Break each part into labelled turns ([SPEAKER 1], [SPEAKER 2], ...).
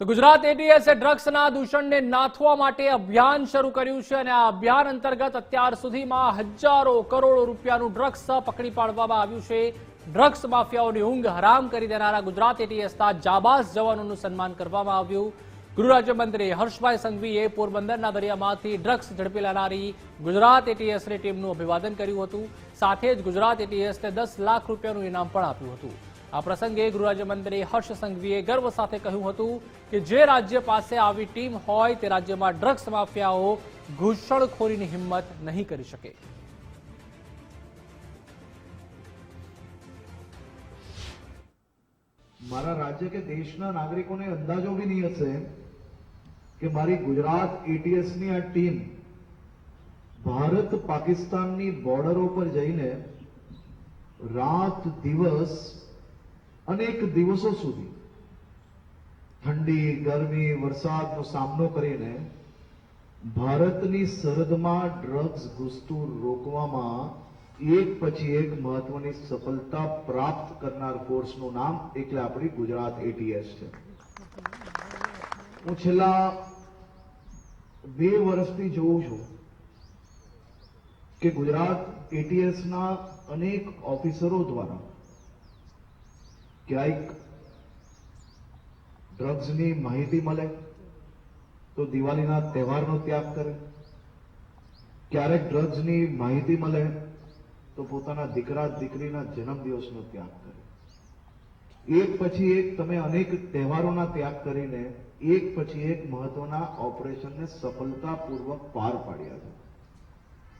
[SPEAKER 1] તો ગુજરાત એટીએસે ડ્રગ્સના દૂષણને નાથવા માટે અભિયાન શરૂ કર્યું છે અને આ અભિયાન અંતર્ગત અત્યાર સુધીમાં હજારો કરોડો રૂપિયાનું ડ્રગ્સ પકડી પાડવામાં આવ્યું છે. ડ્રગ્સ માફિયાઓની ઊંઘ હરામ કરી દેનારા ગુજરાત એટીએસના જાબાઝ જવાનોનું સન્માન કરવામાં આવ્યું. ગૃહ રાજ્યમંત્રી હર્ષભાઈ સંઘવીએ પોરબંદરના દરિયામાંથી ડ્રગ્સ ઝડપી લેનારી ગુજરાત એટીએસની ટીમનું અભિવાદન કર્યું હતું. સાથે જ ગુજરાત એટીએસને દસ લાખ રૂપિયાનું ઇનામ પણ આપ્યું હતું. આ પ્રસંગે ગૃહ રાજ્યમંત્રી હર્ષ સંઘવીએ ગર્વ સાથે કહ્યું હતું કે જે રાજ્ય પાસે આવી ટીમ હોય તે રાજ્યમાં ડ્રગ્સ માફિયાઓ ઘૂસણખોરીની હિંમત નહીં કરી શકે.
[SPEAKER 2] મારા રાજ્ય કે દેશના નાગરિકોને અંદાજો બી નહીં હશે કે મારી ગુજરાત એટીએસની આ ટીમ ભારત પાકિસ્તાનની બોર્ડરો પર જઈને રાત દિવસ અનેક દિવસો સુધી ઠંડી, ગરમી, વરસાદનો સામનો કરીને ભારતની સરહદમાં ડ્રગ્સ ઘૂસતું રોકવામાં એક પછી એક મહત્વની સફળતા પ્રાપ્ત કરનાર ફોર્સનું નામ એટલે આપણી ગુજરાત એટીએસ છે. હું છેલ્લા બે વર્ષથી જોઉં છું કે ગુજરાત એટીએસના અનેક ઓફિસરો દ્વારા ક્યાંક ડ્રગ્સની માહિતી મળે તો દિવાળીના તહેવારનો ત્યાગ કરે. ક્યારેક ડ્રગ્સની માહિતી મળે તો પોતાના દીકરા દીકરીના જન્મદિવસનો ત્યાગ કરે. એક પછી એક તમે અનેક તહેવારોના ત્યાગ કરીને એક પછી એક મહત્વના ઓપરેશનને સફળતાપૂર્વક પાર પાડ્યા છે.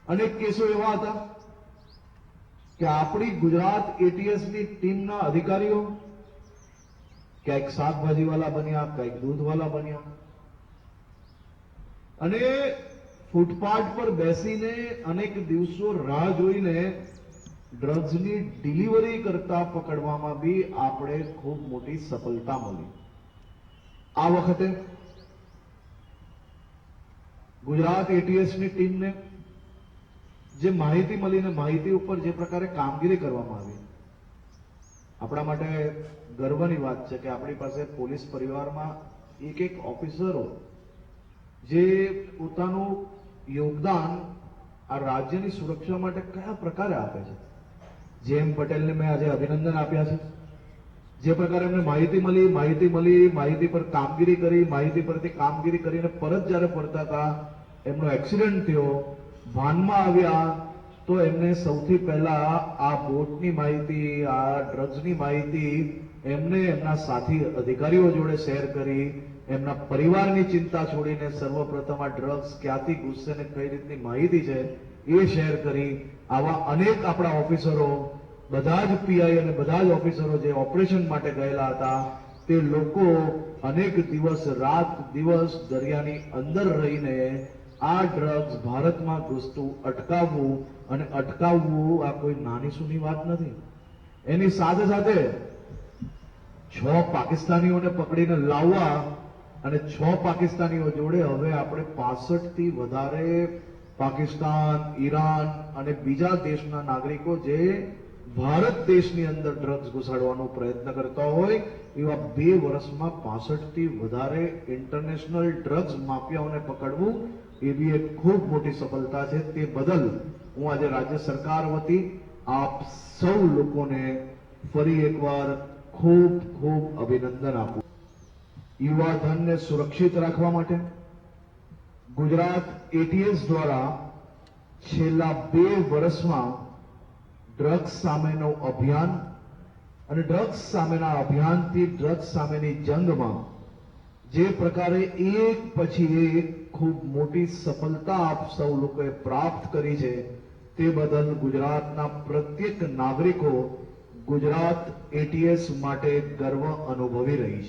[SPEAKER 2] અનેક કેસો એવા હતા કે આપણી ગુજરાત એટીએસની ટીમના અધિકારીઓ ક્યાંક શાકભાજીવાલા બન્યા, ક્યાંક દૂધવાલા બન્યા. અને ફૂટપાથ પર બેસીને અનેક દિવસો રાહ જોઈને ડ્રગ્સની ડિલિવરી કરતા પકડવામાં બી આપણે ખૂબ મોટી સફળતા મળી. આ વખતે ગુજરાત એટીએસની ટીમને જે માહિતી મળીને માહિતી ઉપર જે પ્રકારે કામગીરી કરવામાં આવી. આપણા માટે ગર્વની વાત છે કે આપણી પાસે પોલીસ પરિવારમાં એક એક ઓફિસરો જે પોતાનું યોગદાન આ રાજ્યની સુરક્ષા માટે કયા પ્રકારે આપે છે. જેમ પટેલને મેં આજે અભિનંદન આપ્યા છે. જે પ્રકારે એમને માહિતી મળી માહિતી મળી, માહિતી પર કામગીરી કરી, માહિતી પરથી કામગીરી કરીને પરત જ્યારે ફરતા હતા, એમનો એક્સિડન્ટ થયો ભાનમાં આવ્યા, તો એમને સૌથી પહેલા આ બોટની માહિતી, આ ડ્રગ્સની માહિતી એમને એમના સાથી અધિકારીઓ જોડે શેર કરી, એમના પરિવારની ચિંતા છોડીને સર્વપ્રથમ આ ડ્રગ્સ ક્યાંથી ઘૂસશે ને કઈ રીતની માહિતી છે એ શેર કરી. આવા અનેક આપણા ઓફિસરો, બધા જ પીઆઈ અને બધા જ ઓફિસરો જે ઓપરેશન માટે ગયેલા હતા, તે લોકો અનેક દિવસ, રાત દિવસ દરિયાની અંદર રહીને આ ડ્રગ્સ ભારતમાં ઘૂસતું, અટકાવવું અને અટકાવવું આ કોઈ નાની સુની વાત નથી. એની સાથે સાથે છ પાકિસ્તાનીઓને પકડીને લાવવા અને છ પાકિસ્તાનીઓ જોડે હવે આપણે પાસઠથી વધારે પાકિસ્તાન, ઈરાન અને બીજા દેશના નાગરિકો જે ભારત દેશની અંદર ડ્રગ્સ ઘુસાડવાનો પ્રયત્ન કરતા હોય, એવા બે વર્ષમાં પાસઠથી વધારે ઇન્ટરનેશનલ ડ્રગ્સ માફિયાઓને પકડવું, એ બી એક ખૂબ મોટી સફળતા છે. તે બદલ હું આજે રાજ્ય સરકાર વતી આપ સૌ લોકોને ફરી એકવાર ખૂબ ખૂબ અભિનંદન આપું યુવા ધનને સુરક્ષિત રાખવા માટે ગુજરાત એટીએસ દ્વારા છેલ્લા બે વર્ષમાં ડ્રગ્સ સામેનો અભિયાન અને ડ્રગ્સ સામેના અભિયાનથી ડ્રગ્સ સામેની જંગમાં જે પ્રકારે એક પછી એક ખૂબ મોટી સફળતા આપ સૌ લોકોએ પ્રાપ્ત કરી છે, તે બદલ ગુજરાતના પ્રત્યેક નાગરિકો ગુજરાત એટીએસ માટે ગર્વ અનુભવી રહી છે.